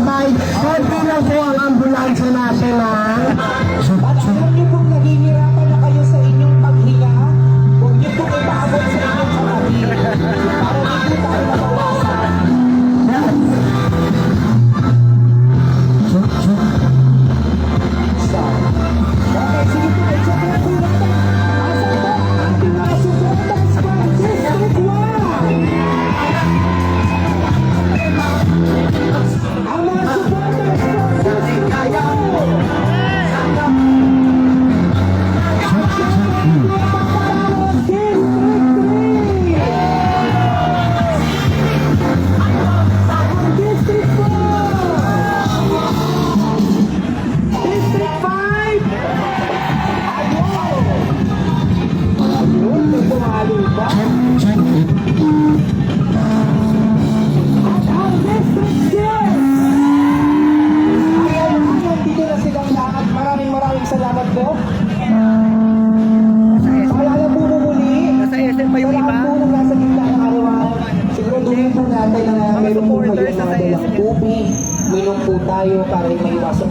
sabay. Konti lang po ang ambulansya natin, ha?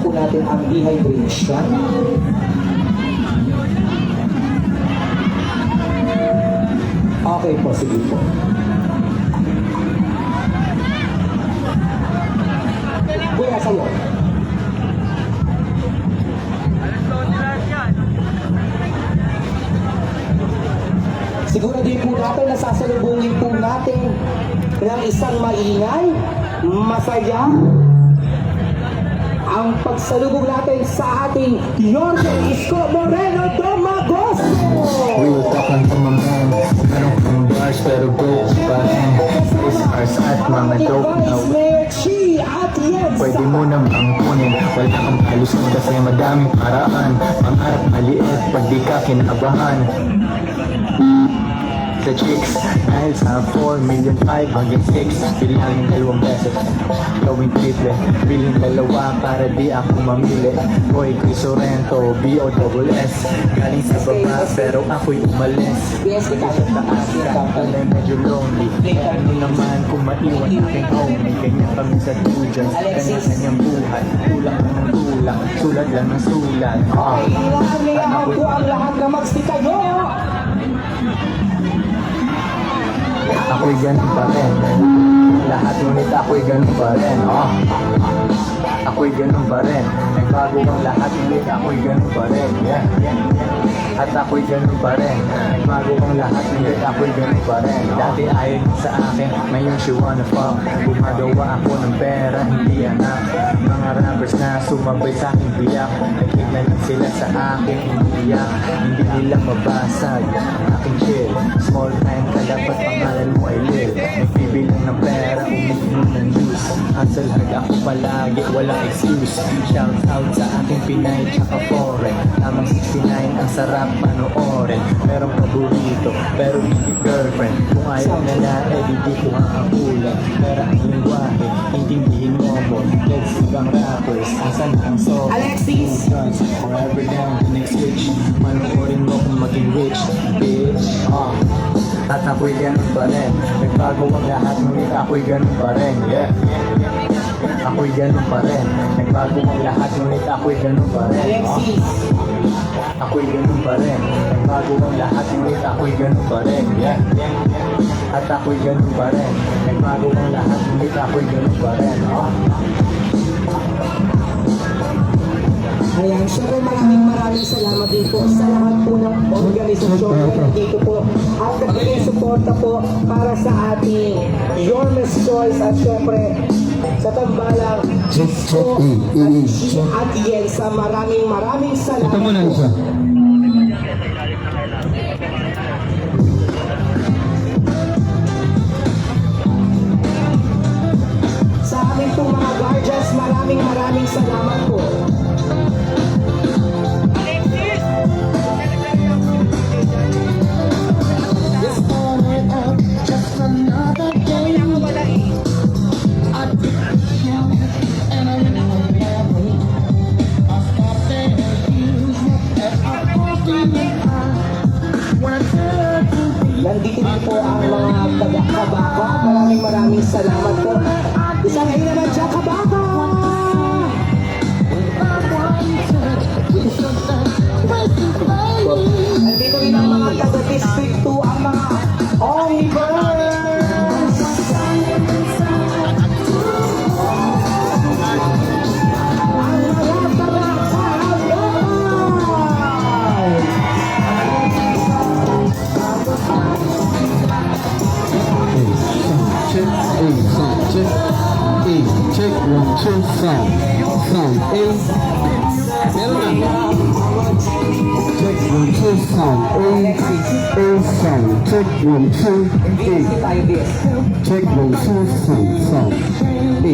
po natin ang dehydration. Okay po, sige po. Kuya, sa'yo. Siguro din po natin nasasalubungin po natin ng isang maingay, masaya, ang pagsalubog natin sa ating Yorte Isko Moreno Domagoso! We were talking from a man, meron kang bars pero go pa Face cars at mga dope na Pwede mo nang angkunin. Wala kang halusin kasi madaming paraan. Pangarap maliit pag di ka kinabahan sa chicks Dahil sa 4 million 5 hanggang 6 Bilangin dalawang beses. Gawing triple Bilhin dalawa para di ako mamili. Boy Chris Sorrento B-O-S-S Galing sa baba pero ako'y umalis. Sa taas Kaya medyo lonely. Ano naman kung maiwan aking homie Ganyan kami sa tujan Kanya-kanyang buhay. Tulak lang ng tulak Sulat lang ng sulat. Ah. Kailangan po ang lahat na magsikayo. Ako'y ganun pa rin. Lahat ngunit ako'y ganun pa rin oh. Ako'y ganun pa rin. Nagbago ang lahat ngunit ako'y ganun pa rin. Yeah. At ako'y ganun pa rin. Nagbago ang lahat ngunit ako'y ganun pa rin. Dati ayaw sa akin Ngayon she wanna fuck. Gumagawa ako ng pera Hindi anak. Mga rappers sumabay sa akin biyak. Lang sila sa akin Umiiyak Hindi nila mabasag. Aking chill Small time ka dapat pangalan mo ay Lil. Nagbibilang ng pera Umiinom ng juice. Hustle hard ako palagi Walang excuse. Shout out sa aking Pinay tsaka foreign. Tamang 69 ang sarap panoorin. Merong paborito Pero hindi girlfriend. Kung ayaw na na eh di ko hakakulan Pero ang lingwahe Intindihin mo mo. Let's ibang rappers Asan ang song Alexis! guns Forever down the next switch Manoorin mo kung maging rich Bitch. Ah At ako'y ganun pa rin. Nagbago ang lahat Ngunit ako'y ganun pa rin. Yeah. Ako'y ganun pa rin. Nagbago ang lahat Ngunit ako'y ganun pa rin. Ah. Alexis! Ako'y ganun pa rin. Nagbago ang lahat Ngunit ako'y ganun pa rin. Yeah, yeah, yeah. At ako'y ganun pa rin. Nagbago ang lahat Ngunit ako'y ganun pa rin. Ah. Ayan, syempre maraming maraming salamat din po sa lahat po ng organisasyon na nandito po at nagbigay suporta po para sa ating Your Miss Choice at syempre sa tambalang Jisko at at Yensa. Maraming maraming salamat po. Sa aming pong mga guardians, maraming maraming salamat po. Salamat po. Isang ay naman siya, kabako! Two, sound, sound, A. Check, one, two, sound, A, A, sound, check, one, two, A, check, one, two, sound, sound, A.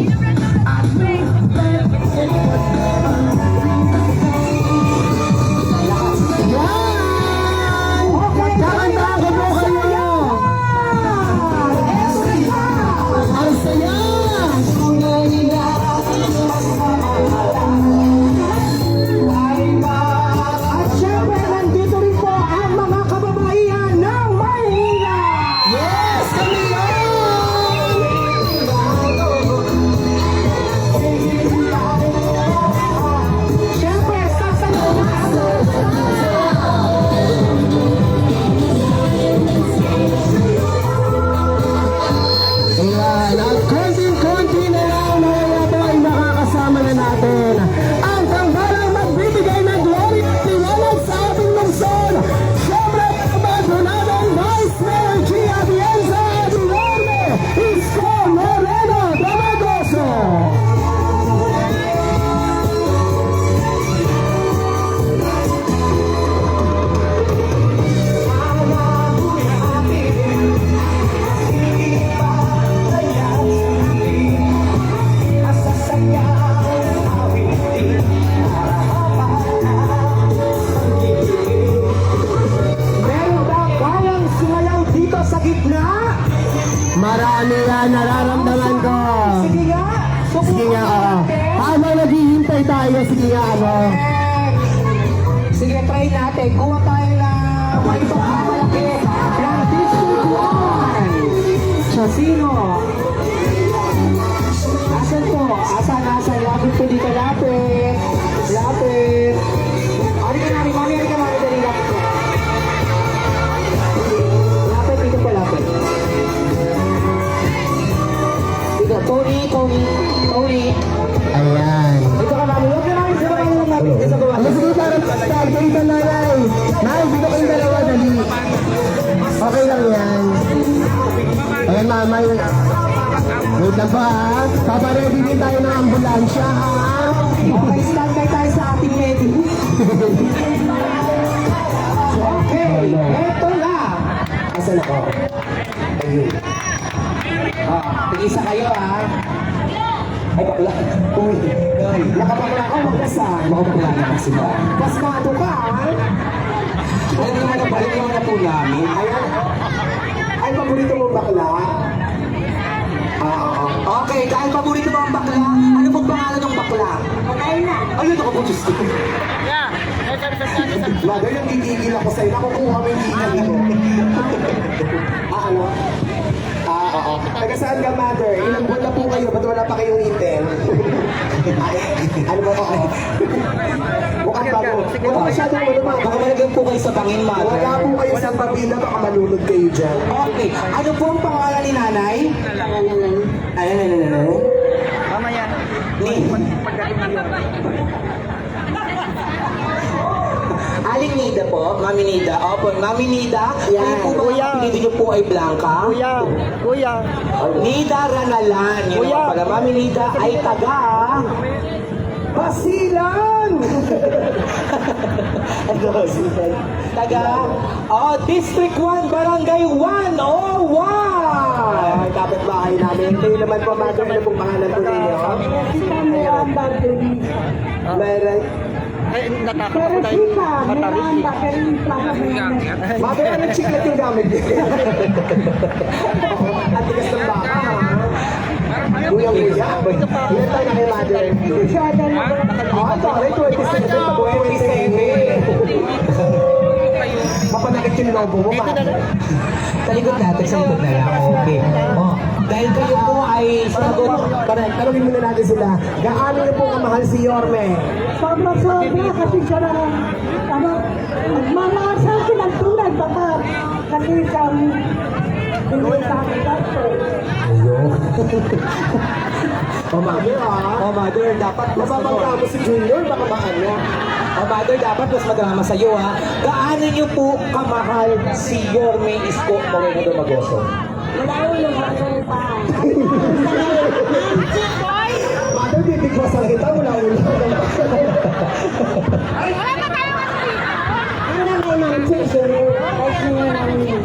sino? Yun. Wait lang po, ha? Papaready din tayo ng ambulansya, ha? Okay, stand by tayo sa ating medic. okay, eto na. Asan ako? Ayun. Ah, tig-isa kayo ha. Ay, bakla. Uy, ay, nakabakla ako magkasal. Nakabakla na kasi ba? Pasmado ka ha. Alam naman ang balik naman na po namin. Ayan. Ay, paborito paborito mo ang bakla, ano pong pangalan ng bakla? Na. Ayun, ako po, Diyos ko. Mother, yung titigil ako sa'yo. Nakukuha mo yung titigil mo. ah, ano? Ah, oo. Taga saan ka, mother? Ilang buwan na po kayo? Ba't wala pa kayong? Ay, ano ba ako? Mukhang bago. Wala masyadong ano, mother. Baka malagyan po kayo sa bangin, mother. Wala po kayo sa pabila. Baka malunod kayo dyan. Okay. Ano po ang pangalan ni nanay? Ay, ay, ay, ay, ay. Mamaya. Ni? Aling Nida po, Mami Nida. Opo, Mami Nida. Yan. po ba Kuya. ang niyo po ay Blanca? Kuya, kuya. Nida Ranalan. Yun Kuya. pala. Mami Nida ay taga... Basilan! Ano? Taga... Oh, District 1, Barangay 1. Bahay namin. Kayo naman po, Mother, ano pong pangalan po ninyo? Meron. Ay, natakot ako tayo. Matarik eh. Mother, anong chiclet yung gamit niyo? At tigas ng baka, ha? Kuya, kuya. Ilan tayo na kay Mother? Ah, sorry, 27. Pag 27. Mapanakit yung lobo mo, Mother. Sa likod natin, sa likod na lang. Okay. Oh, dahil kayo po ay sagot. Parang, tanongin muna natin sila. Gaano niyo po kamahal si Yorme? Sobra-sobra kasi siya na ano, magmamahal sa akin ang tunay baka kasi siyang hindi sa akin dito. Oh, mother, ah. Oh, mother, dapat mas madrama si Junior, baka maano. Oh, mother, dapat mas madrama sa iyo, ha. Gaano niyo po kamahal si Yorme Isko Moreno Dumagoso? Wala ko yung mga pa. Mother, bibigwasan kita, wala ulo. Ano na may mga teacher, kasi nga namin.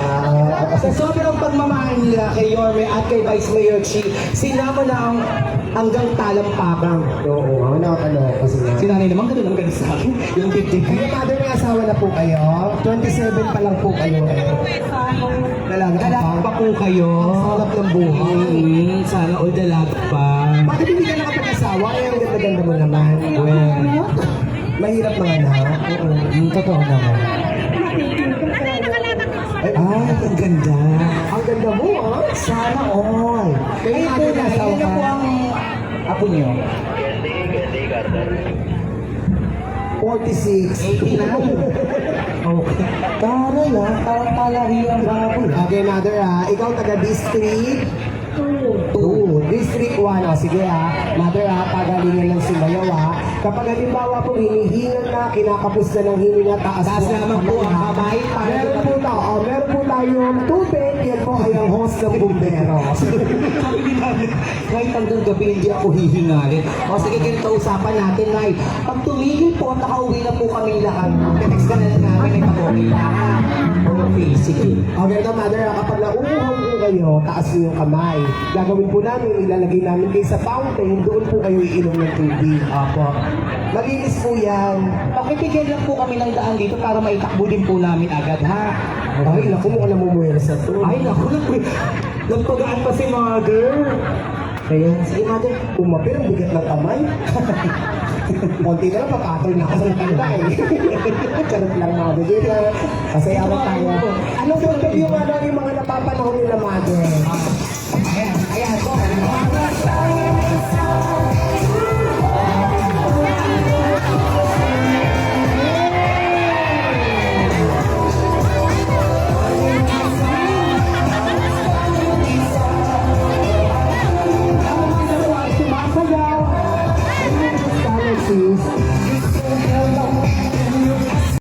Ah, sa sobrang pagmamahal nila kay Yorme at kay Vice Mayor Chi, sinama na ang hanggang talampakan. Oo, ano, ano, kasi nga. Si nanay naman ganun ang ganun sa akin. Yung dibdib. Mother, may asawa na po kayo. 27 pa lang po kayo. Dalaga pa. Dalaga pa po kayo. Sarap ng buhay. Mm, sana all dalaga pa. Bakit hindi ka nakapag-asawa? Ay, ang ganda-ganda mo naman. Well, Mahirap mga anak. Oo, mm, totoo naman. Ay, Ah, ang ganda. ang ganda mo, ah. Sana all. Kayo, po na, na po ang apo niyo? 46. 80 na. Okay. Taray ah, parang palari ang baboy. Okay, mother, ah. Ikaw taga District 2. District 1. O, sige, ah. Mother, ah. Pagalingan ng Simayaw, ah. Kapag halimbawa po hinihingal na, kinakapos na ng hininga, taas, Taas po naman po ang kamay. Meron po tayo, oh, meron po tayong tubig. Yan po ay ang host ng bumbero. Kahit hanggang gabi hindi ako hihingalin. O sige, ganito usapan natin, Nay. Pag tumigil po, nakauwi na po kami lahat. Text ka na lang namin, ay pag-okay na. Okay, sige. Okay, ito, mother, ah, kapag nauuhaw po kayo, taas niyo yung kamay. Gagawin po namin, ilalagay namin kayo sa fountain, doon po kayo iinom ng tubig. Apo. Malinis po yan. Pakibigyan lang po kami ng daan dito para maitakbo din po namin agad, ha? Ay, naku, mukhang namumuhay sa to. Ay, naku, nagp- nagpagaan pa si mother. Kaya, sige mother, umapir ang bigat ng kamay. Konti na lang, papatol na ako sa tanda eh. Charot lang mga bigila. Kasi ako tayo. Ano po ito yung ano yung mga napapanahon nila, mother? Ayan, ayan. Ayan, ayan.